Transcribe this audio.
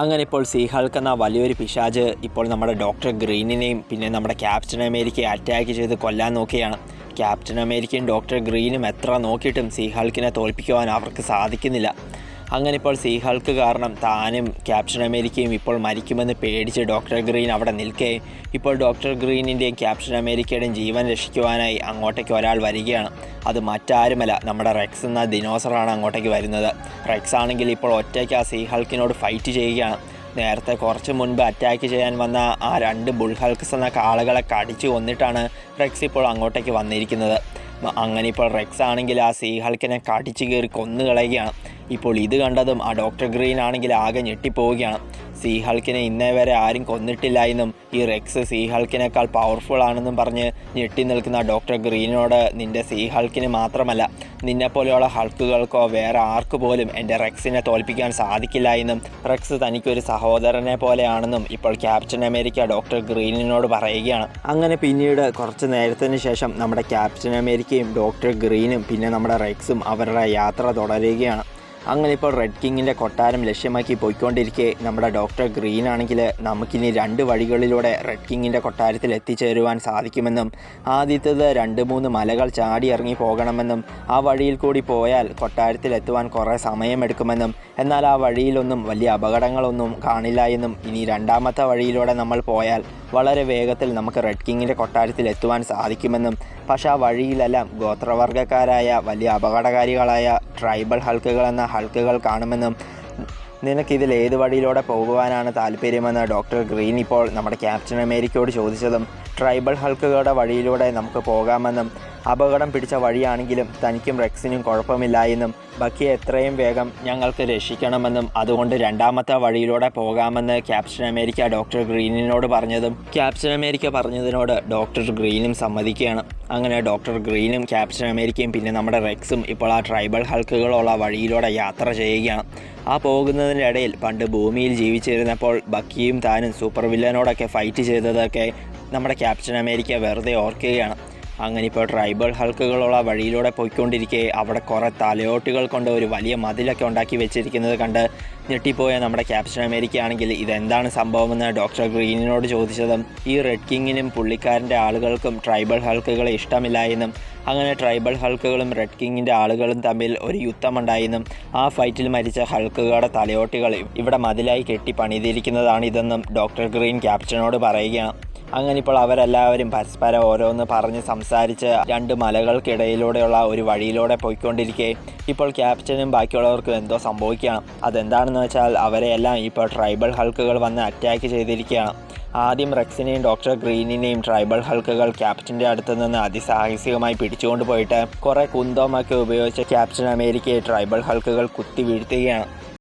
അങ്ങനെ ഇപ്പോൾ see Hulk എന്ന വലിയൊരു പിശാജ് ഇപ്പോൾ നമ്മുടെ ഡോക്ടർ ഗ്രീനിനെയും പിന്നെ നമ്മുടെ ക്യാപ്റ്റൻ അമേരിക്കയെ അറ്റാക്ക് ചെയ്ത് കൊല്ലാൻ നോക്കുകയാണ് ക്യാപ്റ്റൻ അമേരിക്കയും ഡോക്ടർ ഗ്രീനും എത്ര നോക്കിയിട്ടും സീ ഹൾക്കിനെ തോൽപ്പിക്കുവാൻ അവർക്ക് സാധിക്കുന്നില്ല. അങ്ങനെ ഇപ്പോൾ സീ ഹൾക്ക് കാരണം താനും ക്യാപ്റ്റൻ അമേരിക്കയും ഇപ്പോൾ മരിക്കുമെന്ന് പേടിച്ച് ഡോക്ടർ ഗ്രീൻ അവിടെ നിൽക്കെ. ഇപ്പോൾ ഡോക്ടർ ഗ്രീനിന്റെയും ക്യാപ്റ്റൻ അമേരിക്കയുടെയും ജീവൻ രക്ഷിക്കുവാനായി അങ്ങോട്ടേക്ക് ഒരാൾ വരികയാണ്. അത് മറ്റാരുമല്ല നമ്മുടെ റെക്സ് എന്ന ദിനോസറാണ് അങ്ങോട്ടേക്ക് വരുന്നത്. റെക്സ് ആണെങ്കിൽ ഇപ്പോൾ ഒറ്റയ്ക്ക് ആ സീ ഹൾക്കിനോട് ഫൈറ്റ് ചെയ്യുകയാണ്. നേരത്തെ കുറച്ച് മുൻപ് അറ്റാക്ക് ചെയ്യാൻ വന്ന ആ രണ്ട് ബുൾ ഹൾക്സ് എന്ന കാളുകളെ കടിച്ചു കൊന്നിട്ടാണ് റെക്സ് ഇപ്പോൾ അങ്ങോട്ടേക്ക് വന്നിരിക്കുന്നത്. അങ്ങനെ ഇപ്പോൾ റെക്സ് ആണെങ്കിൽ ആ സീ ഹൾക്കിനെ കടിച്ചു കയറി കൊന്നു കളയുകയാണ് ഇപ്പോൾ ഇത് കണ്ടതും ആ ഡോക്ടർ ഗ്രീൻ ആണെങ്കിൽ ആകെ ഞെട്ടിപ്പോവുകയാണ്. സീ ഹൾക്കിനെ ഇന്നേ വരെ ആരും കൊന്നിട്ടില്ല എന്നും ഈ റെക്സ് സീ ഹൾക്കിനേക്കാൾ പവർഫുൾ ആണെന്നും പറഞ്ഞ് ഞെട്ടി നിൽക്കുന്ന ഡോക്ടർ ഗ്രീനോട് നിന്റെ സീ ഹൾക്കിന് മാത്രമല്ല നിന്നെപ്പോലെയുള്ള ഹൾക്കുകൾക്കോ വേറെ ആർക്ക് പോലും എന്റെ റെക്സിനെ തോൽപ്പിക്കാൻ സാധിക്കില്ല എന്നും റെക്സ് തനിക്കൊരു സഹോദരനെ പോലെയാണെന്നും ഇപ്പോൾ ക്യാപ്റ്റൻ അമേരിക്ക ഡോക്ടർ ഗ്രീനിനോട് പറയുകയാണ്. അങ്ങനെ പിന്നീട് കുറച്ച് നേരത്തിന് ശേഷം നമ്മുടെ ക്യാപ്റ്റൻ അമേരിക്കയും ഡോക്ടർ ഗ്രീനും പിന്നെ നമ്മുടെ റെക്സും അവരുടെ യാത്ര തുടരുകയാണ്. അങ്ങനെ ഇപ്പോൾ റെഡ് കിങ്ങിന്റെ കൊട്ടാരം ലക്ഷ്യമാക്കി പോയിക്കൊണ്ടിരിക്കെ. നമ്മുടെ ഡോക്ടർ ഗ്രീൻ ആണെങ്കിൽ നമുക്കിനി രണ്ട് വഴികളിലൂടെ റെഡ് കിങ്ങിന്റെ കൊട്ടാരത്തിൽ എത്തിച്ചേരുവാൻ സാധിക്കുമെന്നും ആദ്യത്തേത് രണ്ട് മൂന്ന് മലകൾ ചാടി ഇറങ്ങി പോകണമെന്നും ആ വഴിയിൽ കൂടി പോയാൽ കൊട്ടാരത്തിൽ എത്തുവാൻ കുറേ സമയമെടുക്കുമെന്നും എന്നാൽ ആ വഴിയിലൊന്നും വലിയ അപകടങ്ങളൊന്നും കാണില്ല എന്നും ഇനി രണ്ടാമത്തെ വഴിയിലൂടെ നമ്മൾ പോയാൽ വളരെ വേഗത്തിൽ നമുക്ക് റെഡ് കിങ്ങിന്റെ കൊട്ടാരത്തിൽ എത്തുവാൻ സാധിക്കുമെന്നും പക്ഷേ ആ വഴിയിലെല്ലാം ഗോത്രവർഗക്കാരായ വലിയ അപകടകാരികളായ ട്രൈബൽ ഹൾക്കുകൾ എന്ന ഹൾക്കുകൾ കാണുമെന്നും നിനക്കിതിൽ ഏത് വഴിയിലൂടെ പോകുവാനാണ് താല്പര്യമെന്ന് ഡോക്ടർ ഗ്രീൻ ഇപ്പോൾ നമ്മുടെ ക്യാപ്റ്റൻ അമേരിക്കയോട് ചോദിച്ചതും ട്രൈബൽ ഹൾക്കുകളുടെ വഴിയിലൂടെ നമുക്ക് പോകാമെന്നും അപകടം പിടിച്ച വഴിയാണെങ്കിലും തനിക്കും റെക്സിനും കുഴപ്പമില്ല എന്നും ബക്കിയെ എത്രയും വേഗം ഞങ്ങൾക്ക് രക്ഷിക്കണമെന്നും അതുകൊണ്ട് രണ്ടാമത്തെ വഴിയിലൂടെ പോകാമെന്ന് ക്യാപ്റ്റൻ അമേരിക്ക ഡോക്ടർ ഗ്രീനിനോട് പറഞ്ഞതും ക്യാപ്റ്റൻ അമേരിക്ക പറഞ്ഞതിനോട് ഡോക്ടർ ഗ്രീനും സമ്മതിക്കുകയാണ്. അങ്ങനെ ഡോക്ടർ ഗ്രീനും ക്യാപ്റ്റൻ അമേരിക്കയും പിന്നെ നമ്മുടെ റെക്സും ഇപ്പോൾ ആ ട്രൈബൽ ഹൾക്കുകളുള്ള വഴിയിലൂടെ യാത്ര ചെയ്യുകയാണ്. ആ പോകുന്നതിന്റെ ഇടയിൽ പണ്ട് ഭൂമിയിൽ ജീവിച്ചിരുന്നപ്പോൾ ബക്കിയും താനും സൂപ്പർ വില്ലനോടൊക്കെ ഫൈറ്റ് ചെയ്തതൊക്കെ നമ്മുടെ ക്യാപ്റ്റൻ അമേരിക്ക വെറുതെ ഓർക്കുകയാണ്. അങ്ങനെ ഇപ്പോൾ ട്രൈബൽ ഹൾക്കുകളുള്ള വഴിയിലൂടെ പോയിക്കൊണ്ടിരിക്കെ. അവിടെ കുറേ തലയോട്ടുകൾ കൊണ്ട് ഒരു വലിയ മതിലൊക്കെ ഉണ്ടാക്കി വെച്ചിരിക്കുന്നത് കണ്ട് ഞെട്ടിപ്പോയ നമ്മുടെ ക്യാപ്റ്റൻ അമേരിക്ക ആണെങ്കിൽ ഇതെന്താണ് സംഭവമെന്ന് ഡോക്ടർ ഗ്രീനിനോട് ചോദിച്ചതും ഈ റെഡ് കിങ്ങിനും പുള്ളിക്കാരന്റെ ആളുകൾക്കും ട്രൈബൽ ഹൾക്കുകളെ ഇഷ്ടമില്ല എന്നും അങ്ങനെ ട്രൈബൽ ഹൾക്കുകളും റെഡ് കിങ്ങിന്റെ ആളുകളും തമ്മിൽ ഒരു യുദ്ധമുണ്ടായെന്നും ആ ഫൈറ്റിൽ മരിച്ച ഹൾക്കുകളുടെ തലയോട്ടികൾ ഇവിടെ മതിലായി കെട്ടി പണിതിരിക്കുന്നതാണ് ഇതെന്നും ഡോക്ടർ ഗ്രീൻ ക്യാപ്റ്റനോട് പറയുകയാണ്. അങ്ങനെ ഇപ്പോൾ അവരെല്ലാവരും പരസ്പരം ഓരോന്ന് പറഞ്ഞ് സംസാരിച്ച് രണ്ട് മലകൾക്കിടയിലൂടെയുള്ള ഒരു വഴിയിലൂടെ പോയിക്കൊണ്ടിരിക്കെ. ഇപ്പോൾ ക്യാപ്റ്റനും ബാക്കിയുള്ളവർക്കും എന്തോ സംഭവിക്കുകയാണ്. അതെന്താണെന്ന് വെച്ചാൽ അവരെയെല്ലാം ഇപ്പോൾ ട്രൈബൽ ഹൾക്കുകൾ വന്ന് അറ്റാക്ക് ചെയ്തിരിക്കുകയാണ്. ആദ്യം റെക്സിനെയും ഡോക്ടർ ഗ്രീനിനെയും ട്രൈബൽ ഹൾക്കുകൾ ക്യാപ്റ്റന്റെ അടുത്ത് നിന്ന് അതിസാഹസികമായി പിടിച്ചുകൊണ്ട് പോയിട്ട് കുറേ കുന്തോമൊക്കെ ഉപയോഗിച്ച് ക്യാപ്റ്റൻ അമേരിക്കയെ ട്രൈബൽ ഹൾക്കുകൾ കുത്തി വീഴ്ത്തുകയാണ്.